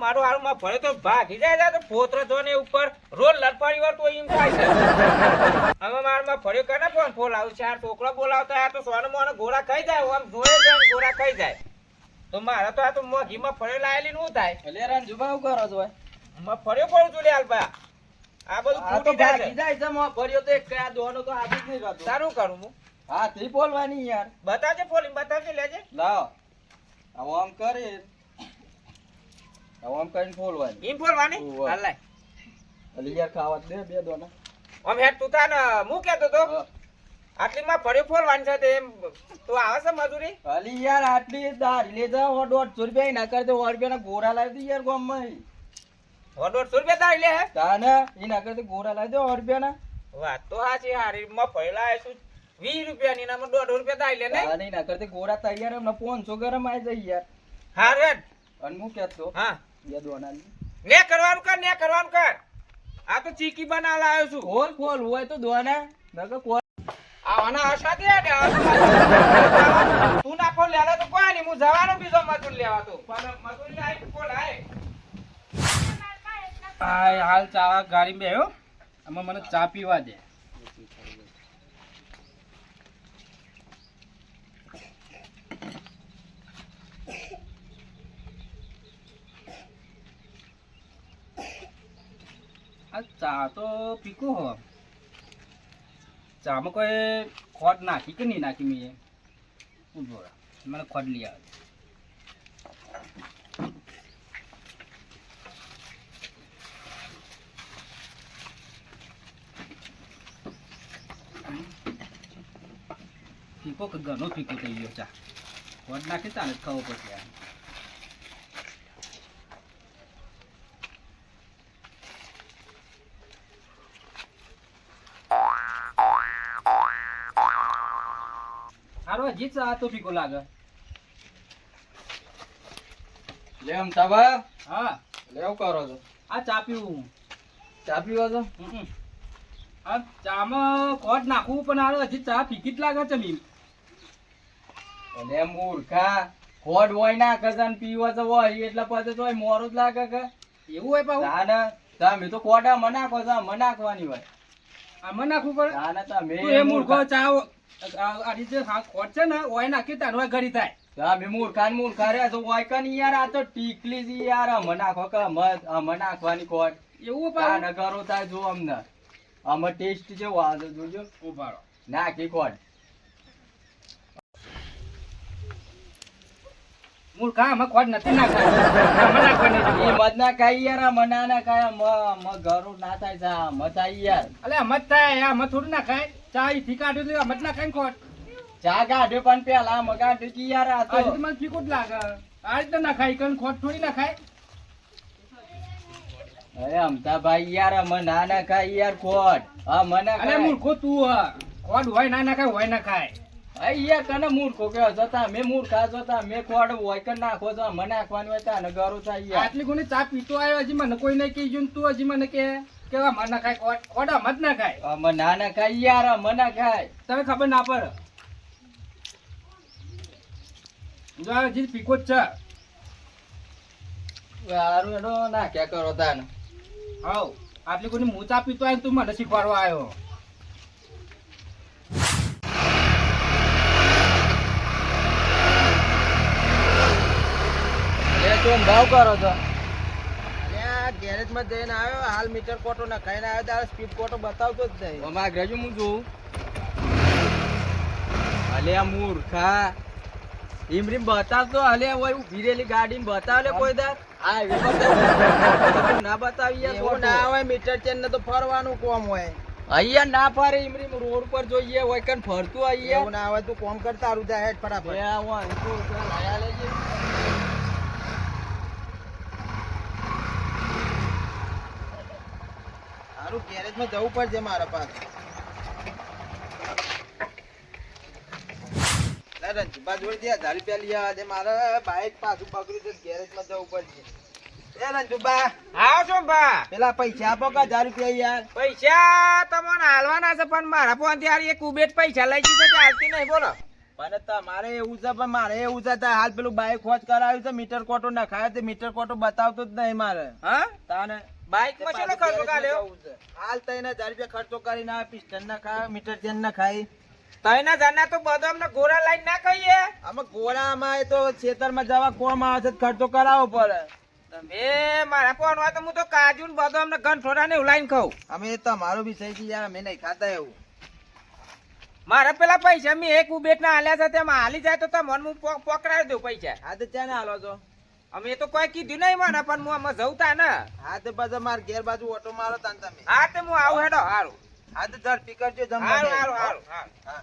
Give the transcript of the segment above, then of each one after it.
ઈશ્વર હાલમાં ભરે તો ભાગી જાય તો પોત્ર જો ને ઉપર રોલ લડપાડી વાર તો એમ થાય છે. હવે મારમાં ભર્યો કરે ફોન ફોલ આવું ચાર છોકરા બોલાવતા આ તો સોન મોને ગોરા ખાઈ જાય આમ જોયે જાય ગોરા ખાઈ જાય. તો મારા તો આ તો મોઘીમાં ફળ્યો લાયેલી નું થાય. એટલે રાન શું કરો છો? માં ફળ્યો પડું છું લે હાલબા આ બધું ફૂટી જાય જાય છે મોં ભર્યો તો એક આ દોનો તો હાથ જ નહીં કરતો સારું કરું હું? હાથથી બોલવાની યાર. બતાવજે ફોલી બતાવજે લેજે. લાવ. આમ કરી. આવો આમ કરીને ફોલવાની એમ ફોલવાની હાલ લાય. એટલે યાર ખાવા દે બે દોના. આમ હેડ તું તાન હું કહેતો તો આટલી માં ફળ્યો ફોલવાની છે તે તો આવે છે મજૂરી? અલી યાર આટલી દારી લે જા ઓ દોઢસો રૂપિયા ગોરા લાવી દે યાર રૂપિયા તારી લે હે? તાને એના કરતા ગોરા લાવી દે રૂપિયા ના વાત તો સાચી હારી માં ફળેલા આવીશું વીસ રૂપિયાની નામાં દોઢ રૂપિયા તારી લે નહીં એના કરતા ગોરા તૈયાર એમને પાંચસો ગરમ આવી જાય યાર. હારું અને હું કહેતો હા. ને કરવાનું કર ને કરવાનું કર. આ તો ચીકી બના લાવ્યો છું. કોલ કોલ હોય તો દોના. નકર કોલ આવાના આશા દે ને તું ના ફોન લેલા તો કોઈ નહીં હું જવાનો બીજો મજૂર લેવા તો. પણ મજૂર ને આવી કોલ આય? હાલ ચા ગાડી બેહ્યો આમાં મને ચા પીવા દે. આ ચા તો પીકો હો. ચામાં કોઈ ખોટ નાખી કે નહીં નાખી મેં? ઊભો. મને ખોટ લઈ આવે. પીકો કે ઘણો પીકો થઈ ગયો ચા? ખોટ નાખી જ ખાવો પડશે આ. હારો હજી ચા તો ફીકો લાગે લેમ તાબા. હા. લેવ કરો છો. આ ચા પીવું. ચા પીવો છો? આ ચામાં ખોટ નાખવું પણ આ હજી ચા ફીકી જ લાગે છે મીમ એટલે મૂર્ખા ખોડ હોય ના કસન પીવો તો હોય એટલે પછી તો મોરું જ લાગે કે. એવું હોય પાછું તાને તમે તો ખોટા મનાખો છો મનાખવાની હોય આમાં નાખવું પડે? તાને તમે તું એ મૂર્ખો ચા આ- આ રીતે હા ખોટ છે ને ઓય નાખી તાનો ઘડી થાય. તમે મૂર્ખા ને મૂર્ખા રે તો હોય કે યાર આ તો ટીકલી જ યાર. મનાખો કે મનાખવાની ખોટ. એવું તાને કરો તાર જો અમને. આમાં ટેસ્ટ છે વાંધો જોજો ઊભા રહો. નાખી ખોટ. મૂર્ખા આમાં ખોટ નથી. મત ના ખાઈ યાર મ મના ના ખાય મ મ ઘરું ના થાય સા મત થાય યાર. અલે જ થાય આમાં થોડું ના ખાય ચા ફીકા કાઢ્યું તો આમાં ના ખાય ખોટ. ચા કાઢ્યો પણ પેલા મગાડ્યું કી યાર આ તો મને ફીકું લાગે. આ રીતે ના ખાય કણ ખોટ થોડી ના ખાય અરે અમતા ભાઈ યાર મ ના ના ખાય યાર ખોટ. હા મને અરે મૂર્ખો તું હ. ખોટ હોય ના ના ખાય હોય ના ખાય અઈ યાર કને મૂર્ખો કે જતા મે મૂર્ખા જતા મે ખોડ હોય કે નાખો તો મને નાખવાનું હોય ત્યાં ને ગરું થાય આટલી ગુની ચા પીતો આવ્યો હજી મને કોઈ નહીં કીધું ને તું હજી મને કે કેવા મને ખાય? ખોટ મત ના ખાય. મને ના ના ખાય યાર મને ખાય. તમે ખબર ના પડે? જો આ હજી પીકો જ છે. એનો નાખ્યા કરો તાને? હાવ આટલી કોઈ હું ચા પીતો આવ્યો તું મને શીખવાડવા આવ્યો તો ભાવ કરો છો? ગેરેજમાં જઈને આવ્યો હાલ મીટર કોટો નખાઈને આવ્યો ત્યારે સ્પીડ કોટો બતાવતો જ નહીં અમાર આગળ હું જોઉં અલે આ મૂર્ખા. ઈમરીમ બતાવતો અલે હોય ઊભી રહેલી ગાડી બતાવે લે કોઈ દાર આ ના બતાવી એવું ના હોય મીટર ચેન ને તો ફરવાનું કોમ હોય. અહીંયા ના ફરે ઇમરીમ રોડ પર જોઈએ હોય કન ફરતું એવું અહીંયા ના હોય તું કોમ કરતા તારું જાય હેડ ફટાફટ આ વાં તો પેલા લાયા લેજે. સારું ગેરેજમાં જવું પડશે મારા પાસે. લે જોડે હજાર રૂપિયા લઈ આવ્યા મારે બાઈક પાછું બગડ્યું છે ગેરેજમાં જવું પડશે. એ રંજુબા. આવો છો બા. પેલા પૈસા આપો કે હજાર રૂપિયા યાર પૈસા તમને હાલવાના છે પણ મારા ફોનથી એક ઉબેટ પૈસા લઈ જશે છે હાલતી નહીં બોલો. પણ તમારે એવું છે પણ મારે એવું છે હાલ પેલું બાઈક ખોજ કરાવ્યું છે મીટર કોટો નખાયો છે મીટર કોટો બતાવતો જ નહીં મારે. હા? તાને બાઈકમાં શેનો ખર્ચો કાઢ્યો? હાલ તઈને હજાર રૂપિયા ખર્ચો કરીને ના પિસ્ટન ના ખાય મીટર ચેન ના ખાય. તઈના જાના તો બધો અમને ગોરા લાઈન ના કહીએ. અમે ગોળામાં એ તો ખેતરમાં જવા કોમ આવે છે ખર્ચો કરાવવો પડે. તમે મારા ફોન હોય તો હું તો કાજુ ને બધો અમને ગંઠોડા ને લાઈન ખાઉં. અમે તમારો બી થઈ યાર અમે નહીં ખાતા એવું. મારા પેલા પૈસા મેં એક ઉબેટ ના હાલ્યા છે તેમાં હાલી જાય તો તમને હું પકડાવી દઉં પૈસા. હા તો ચાને હાલો છો? અમે તો કોઈ કીધું નહીં મને પણ હું આમાં જવતા ને. હા તો પાછા માર ઘેર બાજુ ઓટો મારો તાન તમે. હા તે હું આવું હેડો હારું. હા તો ઝડપી કરજો જમવા હારું હારું હારું હા.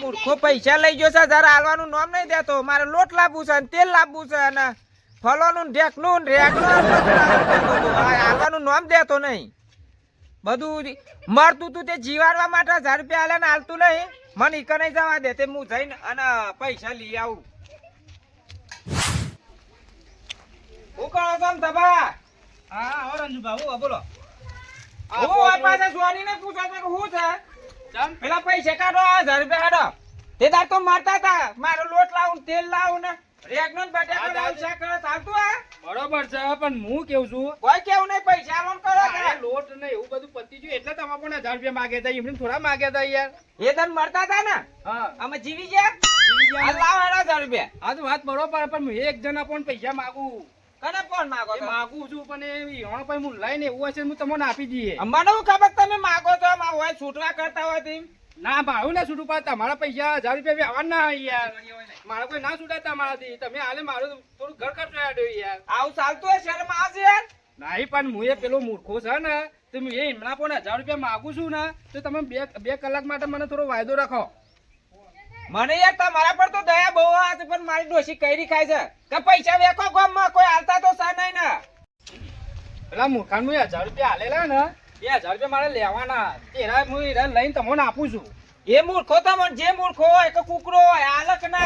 મૂર્ખો પૈસા લઈ ગયો છે જરા હાલવાનું નામ નહીં દેતો. મારે લોટ લાવવું છે ને તેલ લાવવું છે અને ફલોનું ને ઢેકનું રેગનું ને બધું. હાલવાનું નામ દેતો નહીં. બધું મરતું તું તે જીવાડવા માટે હજાર રૂપિયા આલે ને હાલતું નહીં. મને ઈક નહીં જવા દે. તે હું જઈને અને પૈસા લઈ આવું. શું કરો છો ને તબા હા હો રંજુભા હું બોલો. હું આ પાસે સોનીને પૂછો છો કે શું છે? ચમ. પેલા પૈસા કાઢો હજાર રૂપિયા કાઢો. તે તાર તો મારતા હતા. મારો લોટ લાવું તેલ લાવું ને. રેગનો ને બટાકો હા, લાવું શાક ચાલતું આ બરોબર છે પણ હું કેવું છું? કોઈ કેવું નહીં પૈસા લોન કરો લોટ નહીં એવું બધું પતી ગયું. એટલે તમે પણ હજાર રૂપિયા માગ્યા હતા એમને થોડા માગ્યા હતા યાર. એ તને મળતા હતા ને? હા. અમે જીવી ગયા? જીવી ગયા? લાવો હજાર રૂપિયા. આ તો વાત બરોબર પણ હું એક જણા પણ પૈસા માગું. કને ફોન માગો છો માગું છું પણ એ ઈવોણ પછી હું લઈને એવું હશે હું તમને આપી દઈએ. અમને હું ખબર તમે માગો છો? માં હોય છૂટવા કરતા હોય તેમ. ના ભાવ ના છૂટું પાડતા તમારા પૈસા હજાર રૂપિયા વ્યવહાર ના યાર. મારા કોઈ ના છૂટા તમારાથી. તમે હાલે મારું થોડું ઘર ખર્ચો યાર. આવું ચાલતું હોય શરમ આવશે યાર? નહીં પણ હું એ પેલો મૂર્ખો છે ને. તો હું એ એમના પણ હજાર રૂપિયા માગું છું ને. તો તમે બે બે કલાક માટે મને થોડો વાયદો રાખો. મને યાર તમારા પર તો દયા બહુ આવે પણ મારી ડોશી કઈરી ખાય છે? કે પૈસા વેકો ગામમાં કોઈ હાલતા તો સા નહીં ને. પેલા મૂર્ખાનું હજાર રૂપિયા હાલેલા ને. એ હજાર રૂપિયા મારે લેવાના. તેરા હું એરા લઈને તમને આપું છું. એ મૂર્ખો તમને જે મૂર્ખો હોય કે કૂકરો હોય. આલક ના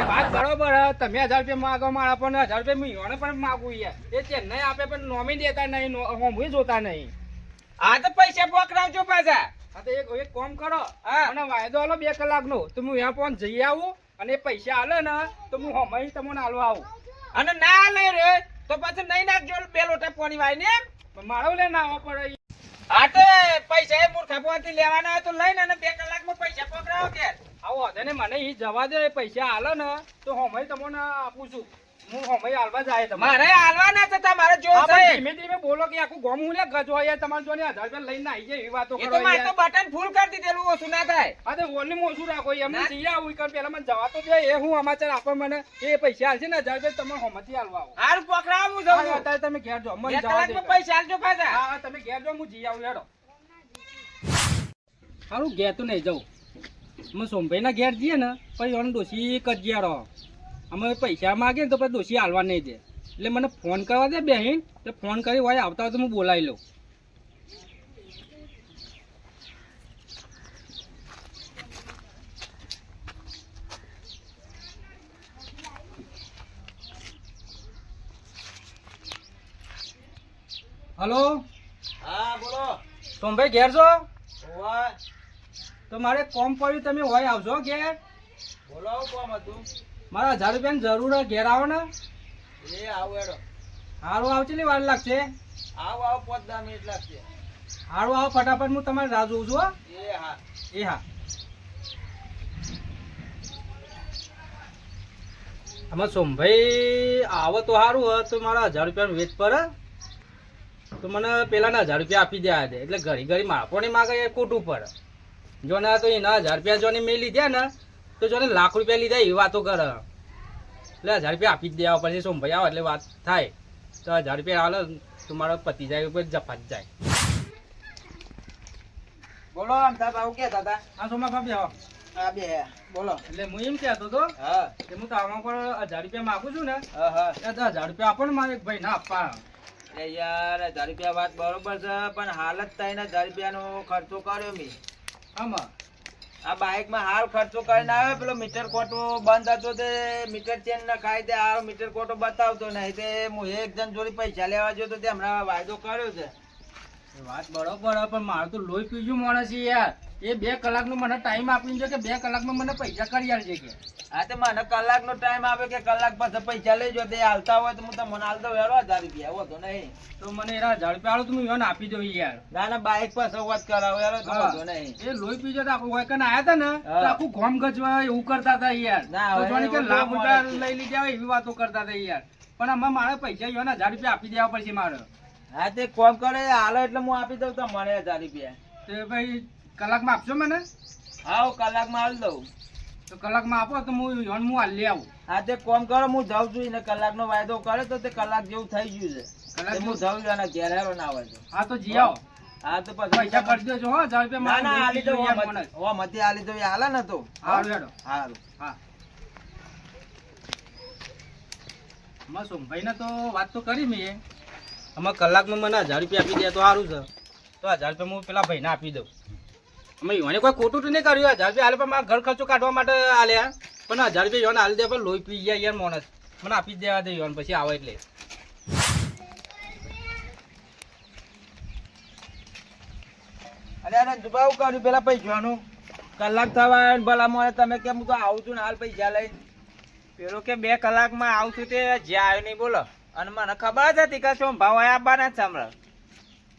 એ વાત બરોબર હે. તમે હજાર રૂપિયા માગો મારા પણ હજાર રૂપિયા હું પણ માગું યાર. એ ચેન્નઈ આપે પણ નોમી દેતા નહીં નો- જોતા નહીં. આ તો પૈસા પકડાવજો પાછા. હા તો એક એક કામ કરો. હા. અને વાયદો આલો બે કલાકનો. તો હું ત્યાં પણ જઈ આવું અને પૈસા આલે ને તો હું હમણાં તમને આલો આવું. અને ના લઈ રે તો પછી નહીં નાખજો બે લોટા પાણી વાય ને પણ લે ના આવો પડે આ તો પૈસા એ મૂર્ખા પોતી લેવાના હોય તો લઈને અને બે કલાકમાં પૈસા પકડાવો કે. આવો નહીં મને એ જવા દે પૈસા આલે ને તો હું તમને આપું છું. હું હમણાં આલવા જાય તમારે. મારે હાલવાના છે તમારે જો હા, પણ છે ધીમે ધીમે બોલો કે આખું ગોમ હું લે ગજો યાર તમારે જોડે હજાર રૂપિયા લઈને આવી જાય એવી વાતો કરો તો મારે તો યાર. બટન ફૂલ કરી દીધેલું ઓછું ના થાય. હા વોલ્યુમ ઓછું રાખો એમને ના. આવું કારણ પેલા મને જવા તો દે એ હું સમાચાર આપો મને એ પૈસા આલશે ને હજાર રૂપિયા તમે હોમથી હાલવા આવો. હારું પકડાવું છું. અત્યારે તમે ઘેર જાઓ મને જવા દે પૈસા આલજો પાછા. હા તમે ઘેર જો હું જી આવું હેડો. સારું ઘેર તો નહીં જાઉં. અમે સોમભાઈના ઘેર જઈએ ને પછી એને ડોસી કજિયારો અમે પૈસા માગે ને તો પછી દોષી હાલવા નહીં દે. એટલે મને ફોન કરવા દે બેહીન તો ફોન કરી હોય આવતા હોય તો હું બોલાવી લઉં. હલો? હા બોલો. સોમભાઈ ઘેર છો? તો મારે કોમ પડ્યું તમે હોય આવશો ઘેર. બોલો કોમ હતું? મારા હજાર રૂપિયાની જરૂર ઘેર આવો ને. એ આવું એડો હારું આવ ને વાર લાગશે? આવું આવો પાંચ દસ મિનિટ લાગશે. હારું આવો ફટાફટ હું તમારે રાહ જોઉં છું હો. એ હા. એ હા. આમાં સોમભાઈ આવો તો સારું હોય તો મારા હજાર રૂપિયાનું વેચ પર તો મને પેલાના હજાર રૂપિયા આપી દેવા દે. એટલે ઘડી ઘડી મારા પણ માગે એ ઉપર. જો ને તો એના હજાર રૂપિયા જોને મેં લીધા ને તો જો લાખ રૂપિયા લીધા એ વાતો કર. એટલે હજાર રૂપિયા આપી જ દેવા પડશે. સોમભાઈ આવે એટલે વાત થાય. તો હજાર રૂપિયા હાલે તો મારો પતિ જાય ઉપર જફા જ જાય. બોલો આમ આવું કે દાદા આ સોમા ભાભી આવો હા બે. બોલો. એટલે હું એમ કહેતો હતો હા. કે હું તો આમાં પણ હજાર રૂપિયા માગું છું ને હા હા. હજાર રૂપિયા આપો ને મારે ભાઈ ના આપવા. એ યાર હજાર રૂપિયા વાત બરોબર છે પણ હાલત થઈને હજાર રૂપિયાનો ખર્ચો કર્યો મેં. આમાં? આ બાઇકમાં હાલ ખર્ચો કરીને આવ્યો, પેલો મીટર કોટો બંધ હતો તે મીટર ચેન ના ખાય તે આ મીટર કોટો બતાવતો નહીં, તે હું એક જણ જોડી પૈસા લેવા જોયો તો તે હમણાં વાયદો કર્યો છે. વાત બરોબર પણ મારે તો લોહી પીજું માણસ છે યાર. એ બે કલાકનો મને ટાઈમ આપી છે કે બે કલાકમાં મને પૈસા કરી આલજે કે. હા તો મને કલાક નો ટાઈમ આપે કે કલાક પાછા પૈસા લેજો તે હાલતા હોય તો હું તમને હાલ દઉં હેરો હજાર રૂપિયા હોતો નહીં. તો મને એના હજાર રૂપિયા આલો તો હું યોને આપી દઉં યાર. ના ના બાઈક પાસે વાત કરાવો યાર તો. નહીં. એ લોહી પીજો તો આખું વાયકન આયા હતા ને તો આખું ગોમ ગજવા એવું કરતા હતા યાર. ના, તો હવે કે લાખ રૂપિયા લઈ લીધા હોય એવી વાતો કરતા હતા યાર. પણ આમાં મારે પૈસા યોને હજાર રૂપિયા આપી દેવા પડશે મારે. હા તે કોમ કરે હાલો એટલે હું આપી દઉં તો મને હજાર રૂપિયા. તો ભાઈ કલાકમાં આપશો મને? હા કલાકમાં હાલ દઉં. તો કલાકમાં આપો તો હું યોન હું હાલી આવું. હા તે કોમ કરો હું જાઉં છું ને કલાકનો વાયદો કરે તો તે કલાક જેવું થઈ ગયું છે. કલાક હું જાઉં છું અને ઘેર આવ્યો ના આવે હા તો જી આવો. હા તો પછી પૈસા ખર્ચ દેજો હો હજાર રૂપિયા ના ના હાલી દઉં હો. મત- હાલી દઉં હાલે ને તો. હારું હેડો. હારું. હા. અમારા ને તો વાત તો કરી મેં. આમાં કલાકમાં મને હજાર રૂપિયા આપી દે તો સારું છે. તો હજાર રૂપિયા હું પેલા ભાઈને આપી દઉં. અમે યોને કોઈ ખોટું નહીં કર્યું. હજાર રૂપિયા હાલે પણ મારા ઘર ખર્ચો કાઢવા માટે આલ્યા. પણ હજાર રૂપિયા યોને હાલી દે પણ લોહી પી ગયા યાર માણસ. મને આપી દેવા દે યોન પછી આવે એટલે. અરે અરે હું કર્યું પેલા પૈસાનું. કલાક થવા ભલા મોણે તમે કેમ હું તો આવું છું ને હાલ પૈસા લઈને? પેલો કે બે કલાકમાં આવશું તે જ્યાં આવ્યો નહીં બોલો. અને મને ખબર જ હતી કે શું ભાવ આવવાના જ સાંભળ.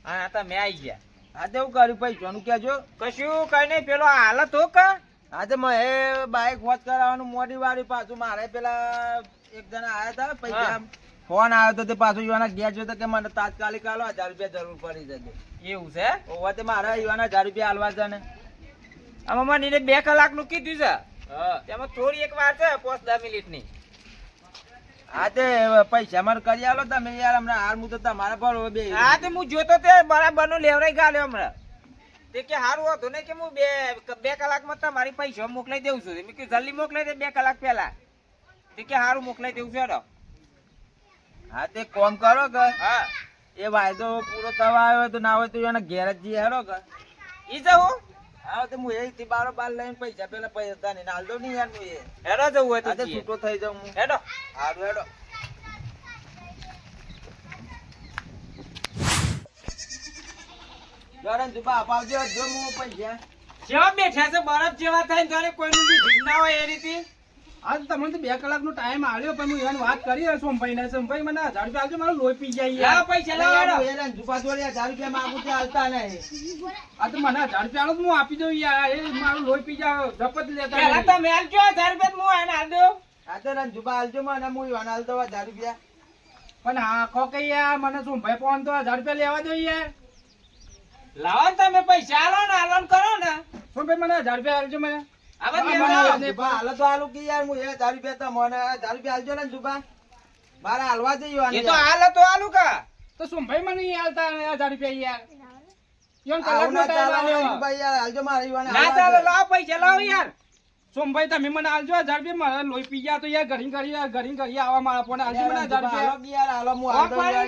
અને તો મેં આવી ગયા. આજે તે હું કર્યું? જોનું કહેજો. કશું કઈ નહીં પેલો હાલત હો કે. આજે એ બાઈક વોચ કરાવવાનું મોડી વાળી પાછું મારે પેલા એક જણા આવ્યા હતા પૈસા ફોન આવ્યો તો તે પાછું યુવાના ઘેર જોયો કે મને તાત્કાલિક હાલો હજાર રૂપિયા જરૂર પડી જશે એવું છે? ઓવા તે મારા યુવાના હજાર રૂપિયા હાલવા છે ને. આમાં મને બે કલાકનું કીધું છે. હા. તેમાં થોડી એક વાર છે પાંચ દસ મિનિટની. હા તે પૈસા મારે કરી આલો તમે યાર હમણાં હાર હું તો તમારા પર બે હા તે હું જોતો તે બરાબરનું લેવરાઈ ગાલ્યો હમણાં. તે કે સારું હતું ને કે હું બે બે કલાકમાં તમારી પૈસા મોકલાઈ દઉં છું. મેં કીધું જલ્દી મોકલાઈ દે બે કલાક પહેલા. તે કે સારું મોકલાઈ દઉં છું હેડો. હા તે કોમ કરો કે. હા. એ વાયદો પૂરો થવા આવ્યો તો ના હોય તો એના ઘેર જ જઈએ હેરો કે. ઈ જવું હા તો હું બારો બાર લઈને પૈસા પેલા પૈસા નહીં હાલ દો નહીં યાર હું એ. હેડો જવું હોય તો છૂટો થઈ જાઉં હું. હેડો. હારું હેડો. જરા જુબા અપાવજો જો હું પૈસા. જેવા બેઠા છે બરફ જેવા થાય ને કોઈનું બી ના હોય એ રીતે. આજ તમને તો બે કલાકનો ટાઈમ આવ્યો પણ હું એને વાત કરી સોમભાઈને સોમભાઈ મને હજાર રૂપિયા આપજો મારું લોહી પી જાય હા યાર પૈસા લાવો. એને જુબા જોડે હજાર રૂપિયા માંગુ છે હાલતા નહીં. આ તો મને હજાર રૂપિયા આલો તો હું આપી દઉં યાર. એ મારું લોહી પી જાય જપત લેતા પેલા. તમે હાલજો હજાર રૂપિયા હું એને દો હા તો જુપા હાલજો મને હું એને દઉં હજાર રૂપિયા. પણ હા ખો કે યાર મને શું ભાઈ ફોન તો હજાર રૂપિયા લેવા દો યાર. લાવો તમે પૈસા હાલો ને આલો ને કરો ને. સોમભાઈ મને હજાર રૂપિયા આલજો આ મને. હાલો. તો કે યાર હું એ હજાર રૂપિયા તો મને હજાર રૂપિયા હાલજો ને જુબા. મારે હાલવા જઈએ એ તો હાલ તો હાલું કા. તો સોમભાઈ મને ઈ હજાર રૂપિયા યાર? યાર આવું કલાકનો ટાઈમ ચાલે યાર હાલજો મારે ઈવાને ના હાલવા ચાલો પૈસા લાવો યાર. સોમભાઈ તમે મને આલજો હજાર રૂપિયા મારા લોહી પી ગયા તો યાર ઘડી ઘડી ઘડી ઘડી આવા મારા ફોન. આલજો મને હજાર રૂપિયા યાર હાલો હું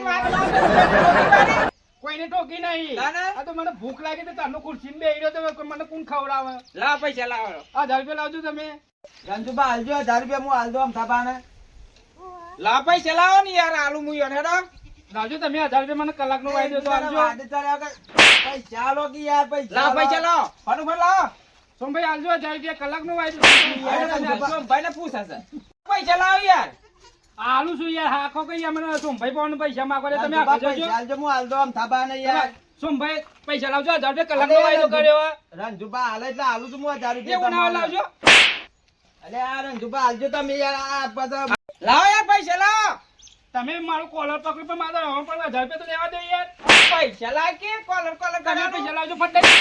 હાલ કોઈને ટોકી નહીં. ના, ના. આ તો મને ભૂખ લાગી તો તારનો ખુરશીમાં બેહી તો મને કોણ ખવડાવે? લાવો પૈસા લાવો. હજાર રૂપિયા લાવજો તમે. રંજુબા હાલજો હજાર રૂપિયા હું હાલ દઉં આમ થાપાને. લાવો પૈસા લાવો ને યાર આલુ હું યાર હેડો. લાવજો તમે હજાર રૂપિયા મને કલાકનો વાયદો તો આલજો વાદે ચાલો પૈસા કે યાર પૈસા લાવો પૈસા લાવો. ફટાફટ લાવો. સોમભાઈ આલજો હજાર રૂપિયા કલાક કલાકનો વાયદો યાર પૂછ પૂછાશે. પૈસા લાવ યાર. આલુ શું યાર? હાખો કઈ મને સોમભાઈ પણ પૈસા માંગો એટલે તમે આપી જજો. હાલજો હું હાલ દો આમ થાબા ને યાર. સોમભાઈ પૈસા લાવજો 1000 રૂપિયા કલાકનો વાયદો કર્યો રંજુબા હાલે એટલે હાલું છું હું 1000 રૂપિયા તમને લાવજો. અરે આ રંજુબા હાલજો તમે યાર આ બધા લાવો યાર પૈસા લાવો. તમે મારું કોલર પકડી પણ મારા હવે પણ હજાર રૂપિયા તો લેવા દો યાર. પૈસા લાગે? કોલર કોલર કરે પૈસા લાવજો ફટાઈ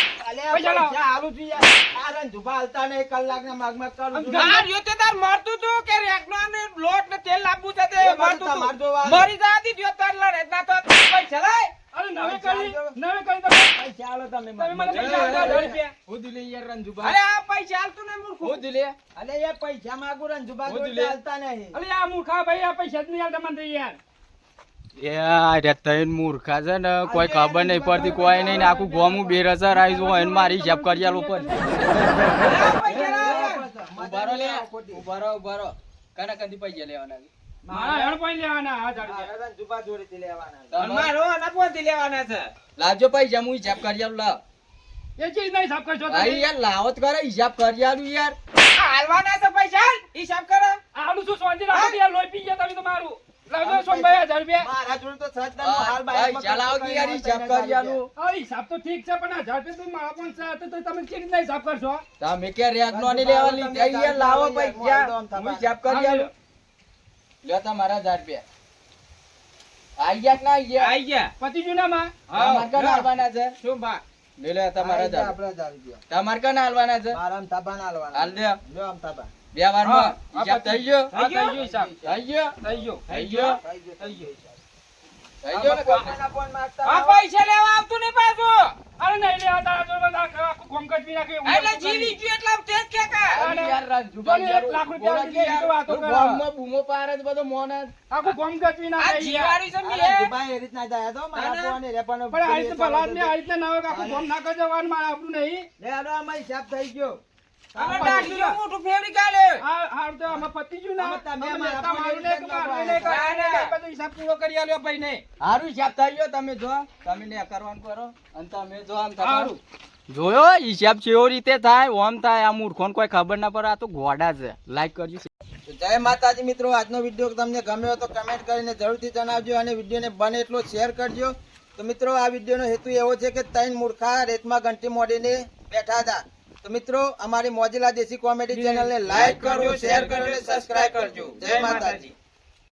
પૈસા લાવ. હાલું છું યાર. આ રંજુબા હાલતા ને એક કલાકના માગમાં કરું છું. આ તે તાર મરતું તું કે રેકનો ને લોટ ને તેલ લાવવું છે તે મરતું તું. મરી જાતી જો તાર લડે ના તો પૈસા લાય. અરે નવે કરી નવે કરી તમે પૈસા હાલો તમે તમે મને પૈસા આપજો રૂપિયા. હું લે યાર રંજુબા અરે આ પૈસા હાલતું નહીં મૂર્ખું. લે. અલે યાર પૈસા માંગુ રંજુબા જોડે લે. નહીં. અરે આ મૂર્ખા ભાઈ આ પૈસા જ નહીં આલતા મને યાર. યાર મૂર્ખા છે ને કોઈ ખબર નહીં પડતી કોઈ નહીં ને આખું ગોમું બેરસર આવી જો એને મારી હિસાબ કરી આલો પર ઉભારો લે ઉભારો ઉભારો કના કદી પૈસા લેવાના મારા લેવાના આ. જોડેથી લેવાના લેવાના છે. લાવજો હિસાબ કરી આલું લાવ. એ ચીજ નહીં હિસાબ કરશો તમે? અરે યાર લાવો તો ખરા હિસાબ કરી આલું યાર. હાલવાના છે પૈસા હિસાબ કરો. આનું શું શાંતિ રાખો કે યાર લોહી પી ગયા તમે લાવજો રૂપિયા. મારા જોડે તો હાલ કે યાર હિસાબ કરી આલું. હા હિસાબ તો ઠીક છે પણ હજાર રૂપિયા તો મારા પણ છે તો તમે ચીજ રીતના હિસાબ કરશો? તમે કે રેક નો નહીં લેવા લીધા યાર લાવો પૈસા હું હિસાબ કરી આલું. લ્યો તમારા હજાર રૂપિયા આઈ ગયા કે ના આઈ ગયા? આઈ ગયા. પતિ જુનામાં તમારે કને હાલવાના છે? શું ભા લે લે તમારા હજાર આપણા હજાર રૂપિયા. તમારે કને હાલવાના છે? મારા આમ તાબા ના હાલવાના. હાલ દે લ્યો આમ તાબા. બે વારમાં. હિસાબ થઈ ગયો? થઈ ગયો? હિસાબ થઈ ગયો? થઈ ગયો. થઈ ગયો? થઈ ગયો, થઈ ગયો હિસાબ. પૈસા લેવા આવતું નહીં પાછું. અરે નહીં લે તારા જોડે આખું આખું ગોમ કચવી નાખે એટલે જીવી ગયું એટલે આમ તેજ કે કા. યાર રાજુભાઈ યાર લાખ રૂપિયા બોલો કે લીધી યાર, તો વાતો તું કરે. બૂમો પાડે બધો મોન આખું ગોમ કચવી નાખે યાર. જીવારી છે મી હે એ. રીતના જાય તો મારા ના, ના. ફોને પણ આ રીતે પેલી ભલા આ રીતે ના હોય આખું ગોમ ના કરી જવાનું મારે આપણું નહીં. લે હિસાબ થઈ ગયો. હવે ડાકીનો મોટું ફેવરી કાલે આ હારું તો આમાં પતી ગયું ને તમે મારા તમારું ફોને ને તમારું રિચાર્જ ને ના, ના. બધો હિસાબ પૂરો કરી આલ્યો ભાઈ ને હારું હિસાબ થઈ ગયો તમે જો તમે ને કરવાનું કરો અને તમે જો આમ હારું. જોયો હિસાબ કેવો રીતે થાય ઓમ થાય આ મૂર્ખોને કોઈ ખબર ના પડે આ તો ગોડા છે. લાઈક કરજો. જય માતાજી મિત્રો આજનો વીડિયો તમને ગમ્યો તો કમેન્ટ કરીને જરૂરથી જણાવજો અને વિડીયોને બને એટલો શેર કરજો. તો મિત્રો આ વિડીયોનો હેતુ એવો છે કે ત્રણ મૂર્ખા રેતમાં ઘંટી મોડીને બેઠા હતા. તો મિત્રો અમારી મોજીલા દેશી કોમેડી ચેનલને લાઈક કરો શેર કરો અને સબસ્ક્રાઇબ કરજો. જય માતાજી.